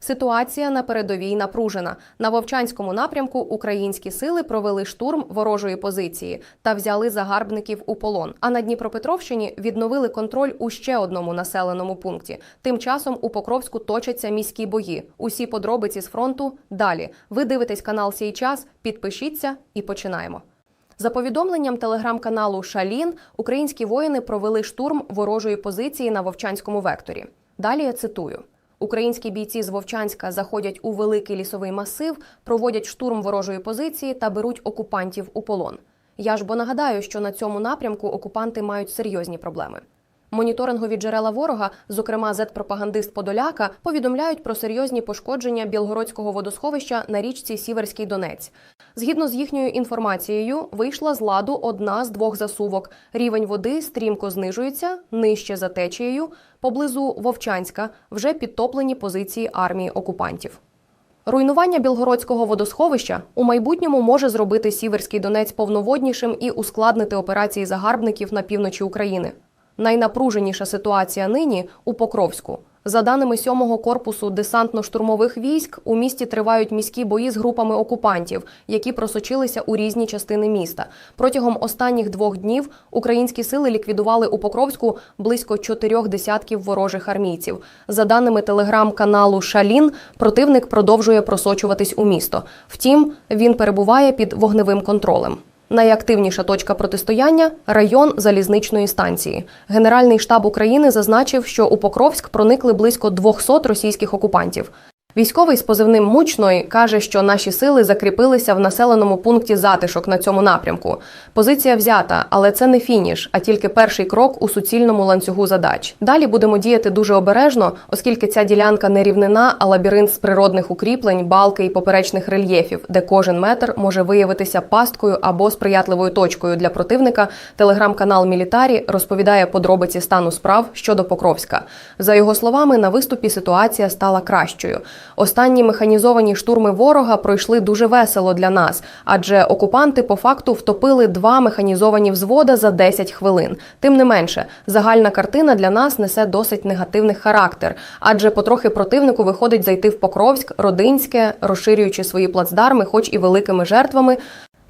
Ситуація на передовій напружена. На Вовчанському напрямку українські сили провели штурм ворожої позиції та взяли загарбників у полон. А на Дніпропетровщині відновили контроль у ще одному населеному пункті. Тим часом у Покровську точаться міські бої. Усі подробиці з фронту далі. Ви дивитесь канал «Сій час», підпишіться і починаємо. За повідомленням телеграм-каналу Шалін, українські воїни провели штурм ворожої позиції на Вовчанському векторі. Далі я цитую. Українські бійці з Вовчанська заходять у великий лісовий масив, проводять штурм ворожої позиції та беруть окупантів у полон. Я ж бо нагадаю, що на цьому напрямку окупанти мають серйозні проблеми. Моніторингові джерела ворога, зокрема зет-пропагандист Подоляка, повідомляють про серйозні пошкодження Білгородського водосховища на річці Сіверський Донець. Згідно з їхньою інформацією, вийшла з ладу одна з двох засувок. Рівень води стрімко знижується нижче за течією. Поблизу Вовчанська вже підтоплені позиції армії окупантів. Руйнування Білгородського водосховища у майбутньому може зробити Сіверський Донець повноводнішим і ускладнити операції загарбників на півночі України. Найнапруженіша ситуація нині у Покровську. За даними 7-го корпусу десантно-штурмових військ, у місті тривають міські бої з групами окупантів, які просочилися у різні частини міста. Протягом останніх двох днів українські сили ліквідували у Покровську близько чотирьох десятків ворожих армійців. За даними телеграм-каналу Шалін, противник продовжує просочуватись у місто. Втім, він перебуває під вогневим контролем. Найактивніша точка протистояння район залізничної станції. Генеральний штаб України зазначив, що у Покровськ проникли близько 200 російських окупантів. Військовий з позивним Мучної каже, що наші сили закріпилися в населеному пункті затишок на цьому напрямку. Позиція взята, але це не фініш, а тільки перший крок у суцільному ланцюгу задач. Далі будемо діяти дуже обережно, оскільки ця ділянка не рівнина, а лабіринт з природних укріплень, балки і поперечних рельєфів, де кожен метр може виявитися пасткою або сприятливою точкою для противника. Телеграм-канал Мілітарі розповідає подробиці стану справ щодо Покровська. За його словами, на виступі ситуація стала кращою. Останні механізовані штурми ворога пройшли дуже весело для нас, адже окупанти по факту втопили два механізовані взвода за 10 хвилин. Тим не менше, загальна картина для нас несе досить негативний характер, адже потрохи противнику виходить зайти в Покровськ, Родинське, розширюючи свої плацдарми, хоч і великими жертвами.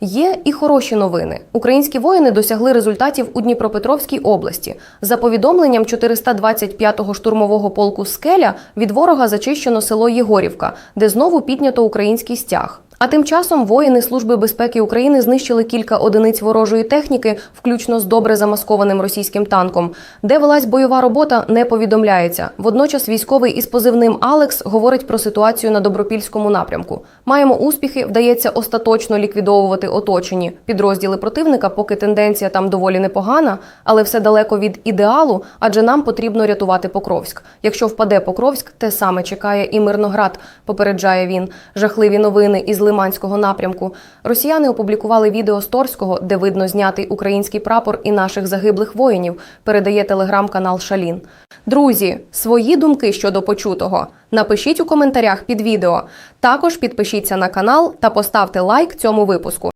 Є і хороші новини. Українські воїни досягли результатів у Дніпропетровській області. За повідомленням 425-го штурмового полку Скеля від ворога зачищено село Єгорівка, де знову піднято український стяг. А тим часом воїни Служби безпеки України знищили кілька одиниць ворожої техніки, включно з добре замаскованим російським танком. Де велась бойова робота, не повідомляється. Водночас військовий із позивним Алекс говорить про ситуацію на добропільському напрямку. Маємо успіхи, вдається остаточно ліквідовувати оточені підрозділи противника, поки тенденція там доволі непогана, але все далеко від ідеалу, адже нам потрібно рятувати Покровськ. Якщо впаде Покровськ, те саме чекає і Мирноград. Попереджає він. Жахливі новини із Лиманського напрямку. Росіяни опублікували відео з Торського, де видно знятий український прапор і наших загиблих воїнів. Передає телеграм-канал Шалін. Друзі, свої думки щодо почутого напишіть у коментарях під відео. Також підпишіться на канал та поставте лайк цьому випуску.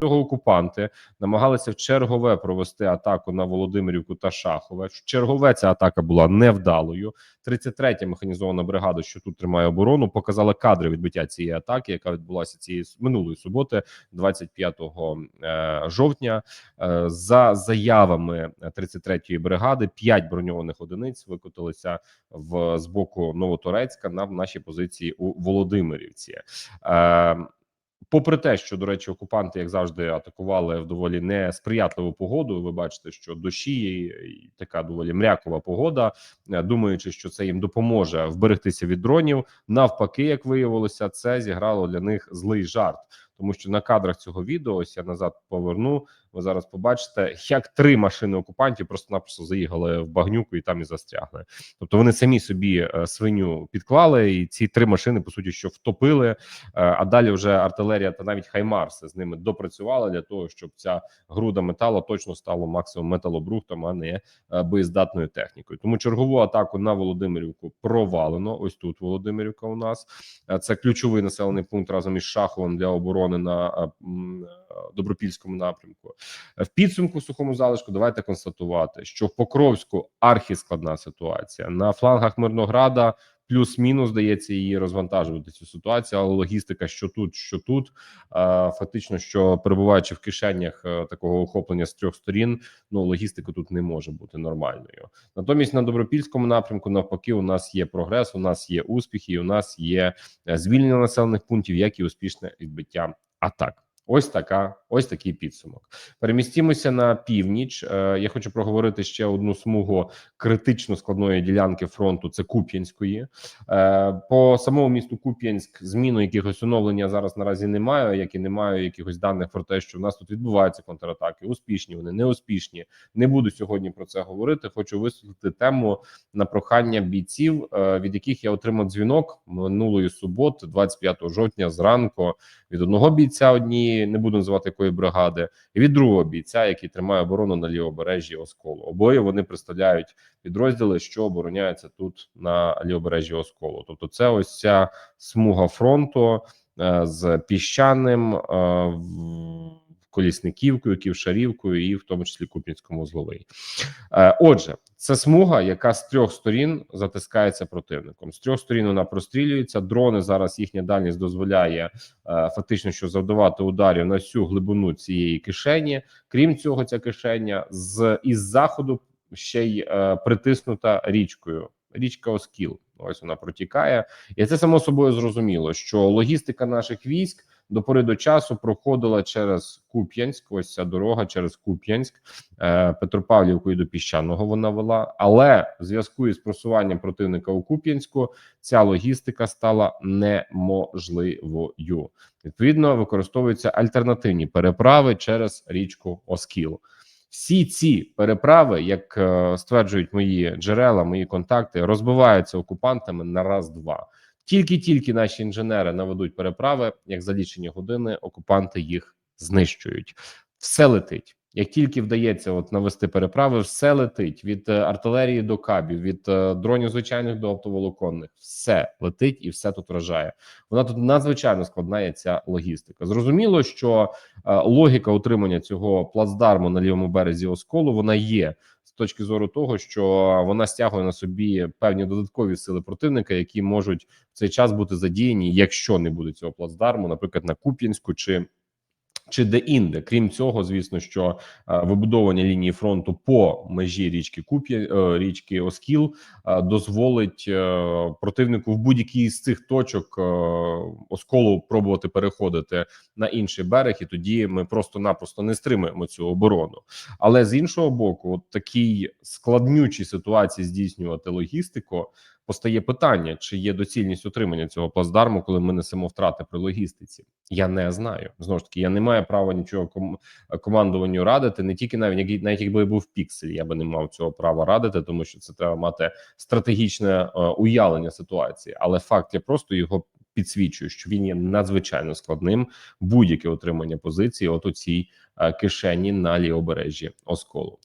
Цього окупанти намагалися в чергове провести атаку на Володимирівку та Шахове. Чергове ця атака була невдалою. 33-я механізована бригада, що тут тримає оборону, показала кадри відбиття цієї атаки, яка відбулася цієї минулої суботи, 25 е, жовтня. Е, За заявами 33-ї бригади, 5 броньованих одиниць викотилися в з боку Новоторецька на наші позиції у Володимирівці. Е, Попри те, що до речі, окупанти, як завжди, атакували в доволі несприятливу погоду. Ви бачите, що дощі така доволі мрякова погода, е, думаючи, що це їм допоможе вберегтися від дронів. Навпаки, як виявилося, це зіграло для них злий жарт, тому що на кадрах цього відео ось я назад поверну. Ви зараз побачите, як три машини окупантів просто-напросто заїхали в багнюку і там і застрягли. Тобто вони самі собі е, свиню підклали, і ці три машини по суті що втопили. Е, А далі вже артилерія та навіть хаймарси з ними допрацювали для того, щоб ця груда металу точно стала максимум металобрухтом, а не е, боєздатною технікою. Тому чергову атаку на Володимирівку провалено. Ось тут Володимирівка у нас це ключовий населений пункт разом із Шаховим для оборони на е, добропільському напрямку. В підсумку сухому залишку давайте констатувати, що в Покровську архіскладна ситуація на флангах Мирнограда. Плюс-мінус здається її розвантажувати цю ситуацію, але логістика, що тут, що тут, фактично, що перебуваючи в кишенях е, такого охоплення з трьох сторін, ну логістика тут не може бути нормальною. Натомість на добропільському напрямку, навпаки, у нас є прогрес, у нас є успіхи, і у нас є е, звільнення населених пунктів, як і успішне відбиття атак. Ось така, ось такий підсумок. Перемістімося на північ. Е, Я хочу проговорити ще одну смугу критично складної ділянки фронту. Це Куп'янської. Е, По самому місту Куп'янськ зміну якихось оновлення зараз наразі немає, як і немає якихось даних про те, що в нас тут відбуваються контратаки. Успішні вони не успішні. Не буду сьогодні про це говорити. Хочу висвітлити тему на прохання бійців, е, від яких я отримав дзвінок минулої суботи, 25 жовтня, зранку від одного бійця однієї, не буду називати якої бригади, і від другого бійця, який тримає оборону на лівобережжі Осколу. Обоє вони представляють підрозділи, що обороняються тут на лівобережжі Осколу. Тобто, це ось ця смуга фронту е, з піщаним. Колісниківкою, Ківшарівкою і в тому числі Куп'янському зловий. Е, Отже, це смуга, яка з трьох сторін затискається противником. З трьох сторін вона прострілюється. Дрони зараз їхня дальність дозволяє е, фактично, що завдавати ударів на всю глибину цієї кишені. Крім цього, ця кишеня з із заходу ще й е, притиснута річкою. Річка Оскіл. Ось вона протікає, і це само собою зрозуміло, що логістика наших військ до пори до часу проходила через Куп'янськ. Ось ця дорога через Куп'янськ, е, Петропавлівку і до піщаного вона вела. Але в зв'язку із просуванням противника у Куп'янську ця логістика стала неможливою. Відповідно, використовуються альтернативні переправи через річку Оскіл. Всі ці переправи, як е, стверджують мої джерела, мої контакти, розбиваються окупантами на раз-два. Тільки-тільки наші інженери наведуть переправи, як за лічені години окупанти їх знищують. Все летить. Як тільки вдається от навести переправи, все летить від е, артилерії до кабів, від е, дронів звичайних до оптоволоконних. Все летить і все тут вражає. Вона тут надзвичайно складна є ця логістика. Зрозуміло, що е, логіка утримання цього плацдарму на лівому березі осколу вона є точки зору того, що вона стягує на собі певні додаткові сили противника, які можуть в цей час бути задіяні, якщо не буде цього плацдарму, наприклад, на Куп'янську чи. Чи де-інде, крім цього, звісно, що е, вибудовування лінії фронту по межі річки Куп'я е, річки Оскіл е, дозволить противнику в будь-якій з цих точок осколу пробувати переходити на інший берег, і тоді ми просто-напросто не стримуємо цю оборону. Але з іншого боку, от такій складнючій ситуації здійснювати логістику. Постає питання, чи є доцільність утримання цього плацдарму, коли ми несемо втрати при логістиці. Я не знаю. Знову ж таки, я не маю права нічого ком- командуванню радити. Не тільки навіть як- навіть якби був піксель, я би не мав цього права радити, тому що це треба мати стратегічне е, уявлення ситуації. Але факт я просто його підсвічую, що він є надзвичайно складним. Будь-яке отримання позиції, от у цій е, кишені на лівобережжі осколу.